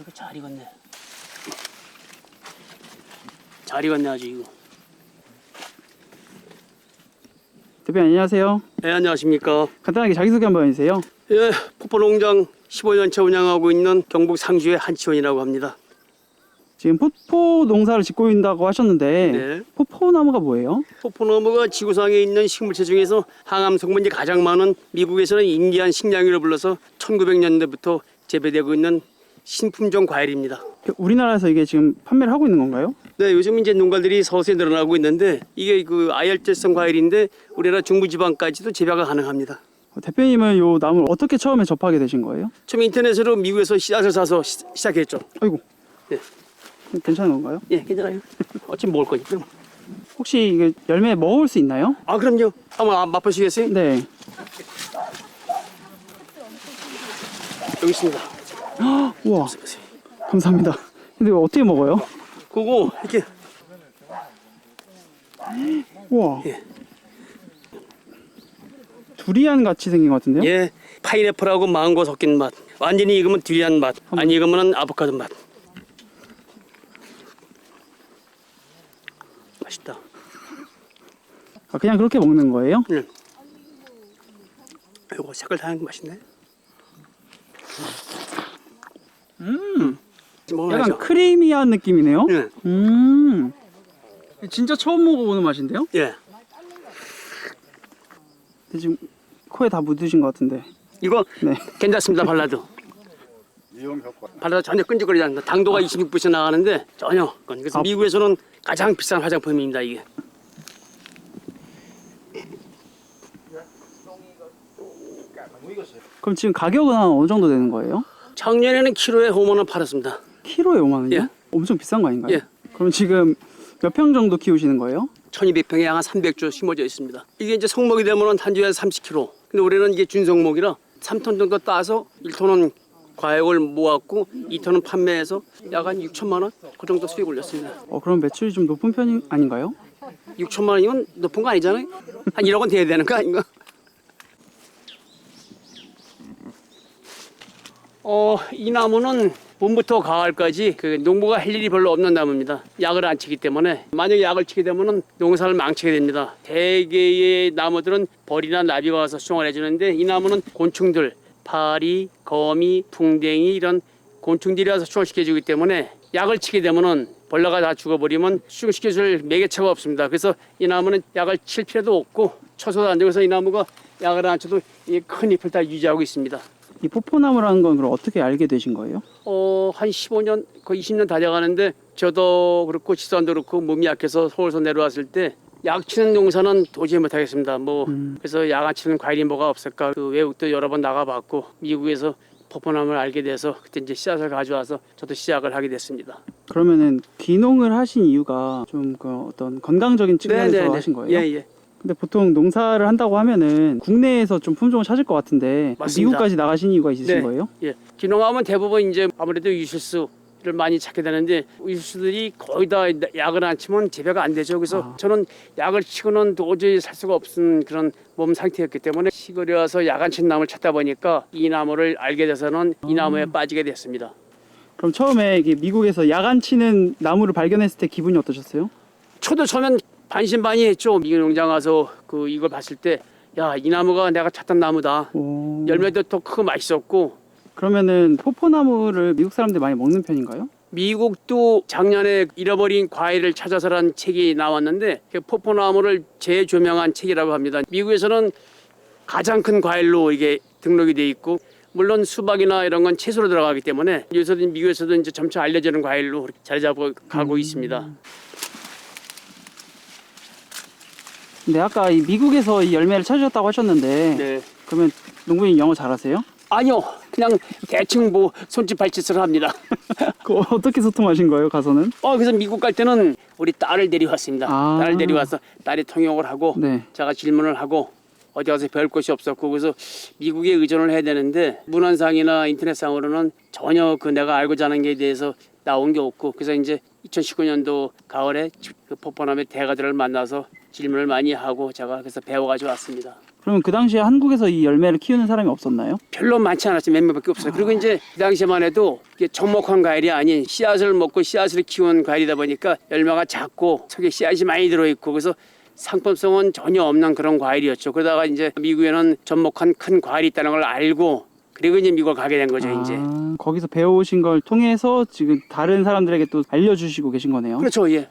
이거 잘 익었네. 잘 익었네 아주 이거. 대표님 안녕하세요. 네 안녕하십니까. 간단하게 자기소개 한번 해주세요. 예 포포농장 15년째 운영하고 있는 경북 상주의 한치원이라고 합니다. 지금 포포 농사를 짓고 있다고 하셨는데 네. 포포나무가 뭐예요? 포포나무가 지구상에 있는 식물체 중에서 항암 성분이 가장 많은 미국에서는 인디안 식량이라 불러서 1900년대부터 재배되고 있는 신품종 과일입니다. 우리나라에서 이게 지금 판매를 하고 있는 건가요? 네, 요즘 이제 농가들이 서서히 늘어나고 있는데 이게 그 아열제성 과일인데 우리나라 중부지방까지도 재배가 가능합니다. 어, 대표님은 요 나무를 어떻게 처음에 접하게 되신 거예요? 처음 인터넷으로 미국에서 씨앗을 사서 시, 시작했죠. 아이고. 네. 괜찮은 건가요? 예, 괜찮아요. 어차피 먹을 거니까. 혹시 이게 열매 먹을 수 있나요? 아, 그럼요. 한번 아, 맛보시겠어요? 네. 여기 있습니다. 우와. 감사합니다. 근데 이거 어떻게 먹어요? 그거 이렇게 우와. 예. 두리안 같이 생긴 것 같은데요? 예, 파인애플하고 망고 섞인 맛. 완전히 익으면 두리안 맛, 안 익으면 아보카도 맛. 맛있다. 아, 그냥 그렇게 먹는 거예요? 응. 이거 색깔 다양한 거 맛있네. 음. 먹어야죠. 약간 크리미한 느낌이네요. 예, 음. 진짜 처음 먹어보는 맛인데요? 예. 근데 지금 코에 다 묻으신 것 같은데. 이거 네. 괜찮습니다 발라도. 미용 효과. 발라도 전혀 끈적거리지 않는다. 당도가 26%씩 나가는데 전혀. 그래서 아. 미국에서는 가장 비싼 화장품입니다 이게. 그럼 지금 가격은 한 어느 정도 되는 거예요? 작년에는 키로에 5만 원 팔았습니다. 키로에 5만 원이요? 예. 엄청 비싼 거 아닌가요? 예. 그럼 지금 몇 평 정도 키우시는 거예요? 1200평에 양한 300조 심어져 있습니다. 이게 이제 성목이 되면 한 주에 30kg. 근데 올해는 이게 준성목이라 3톤 정도 따서 1톤은 과액을 모았고 2톤은 판매해서 약 한 6천만 원? 그 정도 수익 올렸습니다. 어, 그럼 매출이 좀 높은 편이 아닌가요? 6천만 원이면 높은 거 아니잖아요? 한 1억 원 돼야 되는 거 아닌가? 어, 이 나무는 봄부터 가을까지 그 농부가 할 일이 별로 없는 나무입니다. 약을 안 치기 때문에 만약에 약을 치게 되면은 농사를 망치게 됩니다. 대개의 나무들은 벌이나 나비가 와서 수정을 해주는데 이 나무는 곤충들, 파리, 거미, 풍뎅이 이런 곤충들이 와서 수정을 시켜주기 때문에 약을 치게 되면은 벌레가 다 죽어버리면 수정시켜줄 매개체가 없습니다. 그래서 이 나무는 약을 칠 필요도 없고 쳐서도 안 되고서 이 나무가 약을 안 쳐도 이 큰 잎을 다 유지하고 있습니다. 이 포포나무라는 건 그럼 어떻게 알게 되신 거예요? 어, 한 15년, 거의 20년 다 돼가는데 저도 그렇고 지선도 그렇고 몸이 약해서 서울서 내려왔을 때 약 치는 농사는 도저히 못하겠습니다. 뭐 그래서 약안 치는 과일이 뭐가 없을까? 그 외국도 여러 번 나가봤고 미국에서 포포나무를 알게 돼서 그때 이제 씨앗을 가져와서 저도 시작을 하게 됐습니다. 그러면은 귀농을 하신 이유가 좀 그 어떤 건강적인 측면에서 하신 거예요? 예, 예. 근데 보통 농사를 한다고 하면은 국내에서 좀 품종을 찾을 것 같은데 맞습니다. 미국까지 나가신 이유가 있으신 네. 거예요? 예. 기농하면 대부분 이제 아무래도 유실수 를 많이 찾게 되는데 유실수들이 거의 다 약을 안 치면 재배가 안 되죠. 그래서 아. 저는 약을 치고는 도저히 살 수가 없은 그런 몸 상태였기 때문에 시골에 와서 약 안 친 나무를 찾다 보니까 이 나무를 알게 돼서는 이 나무에 빠지게 됐습니다. 그럼 처음에 미국에서 야간 치는 나무를 발견했을 때 기분이 어떠셨어요? 초도 처음엔 반신반의했죠. 미국 농장 와서 그 이걸 봤을 때 야 이 나무가 내가 찾던 나무다. 오. 열매도 더 크고 맛있었고 그러면은 포포나무를 미국 사람들이 많이 먹는 편인가요? 미국도 작년에 잃어버린 과일을 찾아서라는 책이 나왔는데 그 포포나무를 재조명한 책이라고 합니다. 미국에서는 가장 큰 과일로 이게 등록이 돼 있고 물론 수박이나 이런 건 채소로 들어가기 때문에 여기서도 미국에서도 이제 점차 알려지는 과일로 자리 잡고 가고 있습니다. 근데 아까 이 미국에서 이 열매를 찾으셨다고 하셨는데 네. 그러면 농부님 영어 잘하세요? 아니요, 그냥 대충 뭐 손짓 발짓을 합니다. 그 어떻게 소통하신 거예요 가서는? 어 그래서 미국 갈 때는 우리 딸을 데려왔습니다. 아. 딸을 데려와서 딸이 통역을 하고 네. 제가 질문을 하고 어디 가서 배울 것이 없었고 그래서 미국에 의존을 해야 되는데 문헌상이나 인터넷상으로는 전혀 그 내가 알고자 하는 게 대해서 나온 게 없고 그래서 이제 2019년도 가을에 그 포포남의 대가들을 만나서 질문을 많이 하고 제가 그래서 배워가지고 왔습니다. 그러면 그 당시에 한국에서 이 열매를 키우는 사람이 없었나요? 별로 많지 않았어요. 몇 명밖에 없어요. 그리고 이제 그 당시만 해도 이게 접목한 과일이 아닌 씨앗을 먹고 씨앗을 키운 과일이다 보니까 열매가 작고 속에 씨앗이 많이 들어있고 그래서 상품성은 전혀 없는 그런 과일이었죠. 그러다가 이제 미국에는 접목한 큰 과일이 있다는 걸 알고 그리고 이제 미국을 가게 된 거죠. 이제 아, 거기서 배워오신 걸 통해서 지금 다른 사람들에게 또 알려주시고 계신 거네요. 그렇죠. 예.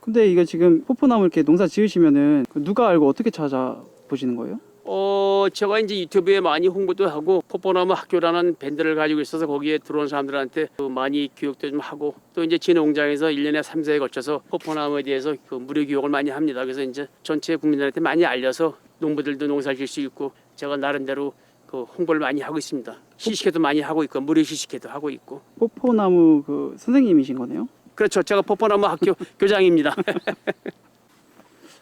근데 이거 지금 포포나무 이렇게 농사 지으시면은 그 누가 알고 어떻게 찾아보시는 거예요? 어, 제가 이제 유튜브에 많이 홍보도 하고 포포나무 학교라는 밴드를 가지고 있어서 거기에 들어온 사람들한테 그 많이 교육도 좀 하고 또 이제 지 농장에서 1년에 3, 4에 걸쳐서 포포나무에 대해서 그 무료 교육을 많이 합니다. 그래서 이제 전체 국민들한테 많이 알려서 농부들도 농사를 질 수 있고 제가 나름대로 그 홍보를 많이 하고 있습니다. 시식회도 많이 하고 있고 무료 시식회도 하고 있고 포포나무 그 선생님이신 거네요. 그렇죠. 제가 포포나무 학교 교장입니다.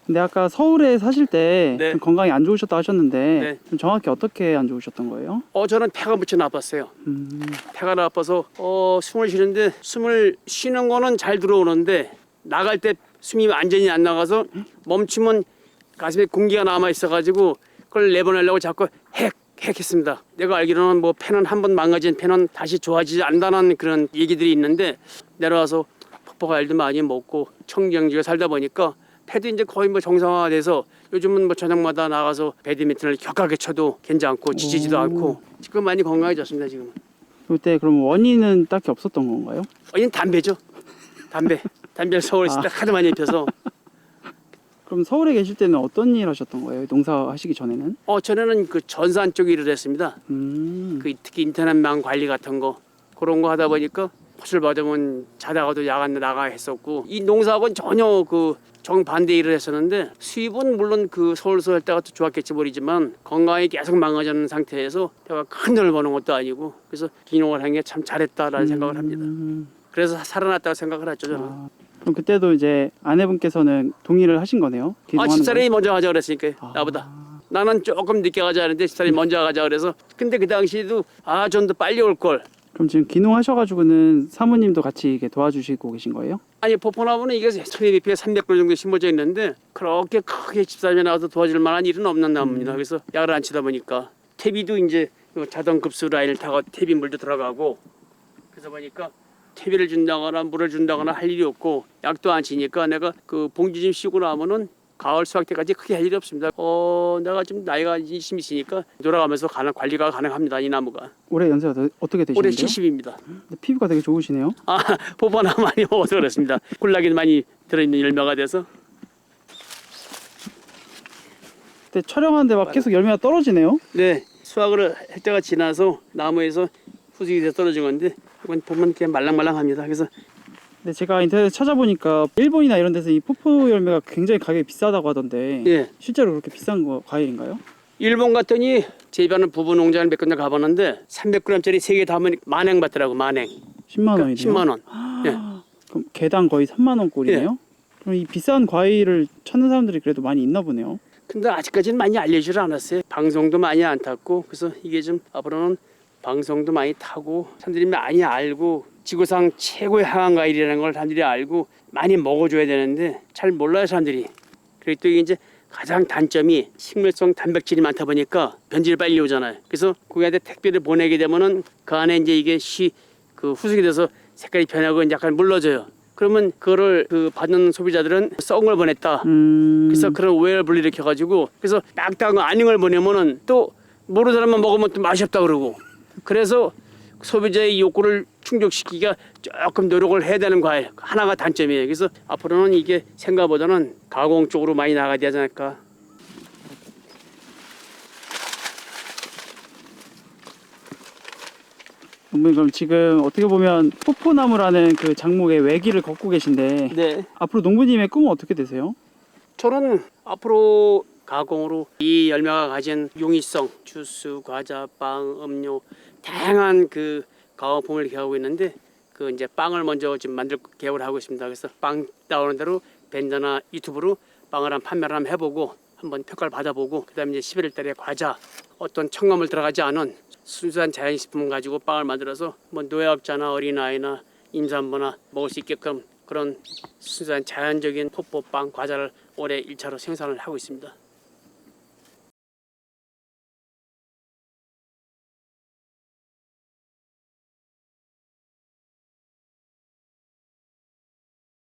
근데 아까 서울에 사실 때 네. 좀 건강이 안 좋으셨다 하셨는데 네. 좀 정확히 어떻게 안 좋으셨던 거예요? 어, 저는 폐가 무척 나빴어요. 음, 폐가 나빠서 어, 숨을 쉬는데 숨을 쉬는 거는 잘 들어오는데 나갈 때 숨이 완전히 안 나가서 멈추면 가슴에 공기가 남아 있어가지고 그걸 내보내려고 자꾸 핵 핵했습니다. 내가 알기로는 뭐 폐는 한 번 망가진 폐는 다시 좋아지지 않는다는 그런 얘기들이 있는데 내려와서 폭포 과일도 많이 먹고 청정지에 살다 보니까 폐도 이제 거의 뭐 정상화돼서 요즘은 뭐 저녁마다 나가서 배드민턴을 격하게 쳐도 괜찮고 지치지도 오. 않고 지금 많이 건강해졌습니다 지금. 그때 그럼 원인은 딱히 없었던 건가요? 어인 담배죠. 담배. 담배를 서울에 아. 아. 하도 많이 피워서. 그럼 서울에 계실 때는 어떤 일 하셨던 거예요? 농사 하시기 전에는? 어, 전에는 그 전산 쪽 일을 했습니다. 음, 그 특히 인터넷망 관리 같은 거 그런 거 하다 보니까 포를 받으면 자다가도 야간 나가 했었고 이 농사하고는 전혀 그 정반대 일을 했었는데 수입은 물론 그 서울서 할 때가 더 좋았겠지 모르지만 건강이 계속 망가지는 상태에서 내가 큰 돈을 버는 것도 아니고 그래서 기농을 한 게 참 잘했다라는 생각을 합니다. 음, 그래서 살아났다고 생각을 했죠 저는. 아, 그럼 그때도 이제 아내분께서는 동의를 하신 거네요? 아 집사람이 먼저 가자 그랬으니까 아. 나보다 나는 조금 늦게 가자 하는데 집사람이 먼저 가자 그래서 근데 그 당시에도 아 좀 더 빨리 올 걸 그럼 지금 기농하셔가지고는 사모님도 같이 이렇게 도와주시고 계신 거예요? 아니 포포나무는 이게 천리비피가 300그루 정도 심어져 있는데 그렇게 크게 집사람이 나와서 도와줄 만한 일은 없는 나무입니다 그래서 약을 안 치다 보니까 퇴비도 이제 그 자동 급수 라인을 타고 퇴비 물도 들어가고 그래서 보니까 퇴비를 준다거나 물을 준다거나 할 일이 없고 약도 안 치니까 내가 그 봉지 좀 씌우고 나면은 가을 수확 때까지 크게 할 일이 없습니다. 어 내가 좀 나이가 20 있으니까 돌아가면서 가능 관리가 가능합니다. 이 나무가 올해 연세가 더- 어떻게 올해 되시는데요? 70입니다. 근데 피부가 되게 좋으시네요. 아 포포나무 많이 먹어서 그렇습니다. 굴락이 많이 들어있는 열매가 돼서 근데 촬영하는데 막 계속 열매가 떨어지네요. 네 수확을 할 때가 지나서 나무에서 후식이 돼서 떨어진 건데 이건 보면 그냥 말랑말랑합니다. 그래서 근데 제가 인터넷 찾아보니까 일본이나 이런 데서 이 포포 열매가 굉장히 가격이 비싸다고 하던데 예 실제로 그렇게 비싼 거 과일인가요? 일본 갔더니 재배하는 부부 농장을 몇 군데 가봤는데 300g짜리 세 개 담으니 만행 받더라고 만행 10만 원이네요. 10만 원. 예. 그럼 개당 거의 3만 원 꼴이네요. 그럼 이 비싼 과일을 찾는 사람들이 그래도 많이 있나 보네요. 근데 아직까지는 많이 알려주질 않았어요. 방송도 많이 안 탔고 그래서 이게 좀 앞으로는 방송도 많이 타고 사람들이 많이 알고 지구상 최고의 항암 과일이라는 걸 사람들이 알고 많이 먹어줘야 되는데 잘 몰라요 사람들이. 그리고 또 이게 이제 가장 단점이 식물성 단백질이 많다 보니까 변질이 빨리 오잖아요. 그래서 고객한테 택배를 보내게 되면은 그 안에 이제 이게 시그 후숙이 돼서 색깔이 변하고 이제 약간 물러져요. 그러면 그거를 그 받는 소비자들은 썩은 걸 보냈다. 음. 그래서 그런 오해를 불러일으켜 가지고 그래서 딱딱한 거 아닌 걸 보내면은 또 모르는 사람만 먹으면 또 맛이 없다 그러고 그래서 소비자의 욕구를 충족시키기가 조금 노력을 해야 되는 과일 하나가 단점이에요. 그래서 앞으로는 이게 생각보다는 가공 쪽으로 많이 나가야 되지 않을까. 어머니 그럼 지금 어떻게 보면 포포나무라는 그 작목의 외길을 걷고 계신데 네. 앞으로 농부님의 꿈은 어떻게 되세요? 저는 앞으로 가공으로 이 열매가 가진 용이성, 주스, 과자, 빵, 음료 다양한 그 가공품을 기하고 있는데 그 이제 빵을 먼저 지금 만들 계획을 하고 있습니다. 그래서 빵 나오는 대로 벤더나 유튜브로 빵을 한 판매를 한번 해보고 한번 평가를 받아보고 그다음에 이제 11월 달에 과자 어떤 첨가물 들어가지 않은 순수한 자연식품 가지고 빵을 만들어서 뭐 노예업자나 어린아이나 임산부나 먹을 수 있게끔 그런 순수한 자연적인 포포빵 과자를 올해 1차로 생산을 하고 있습니다.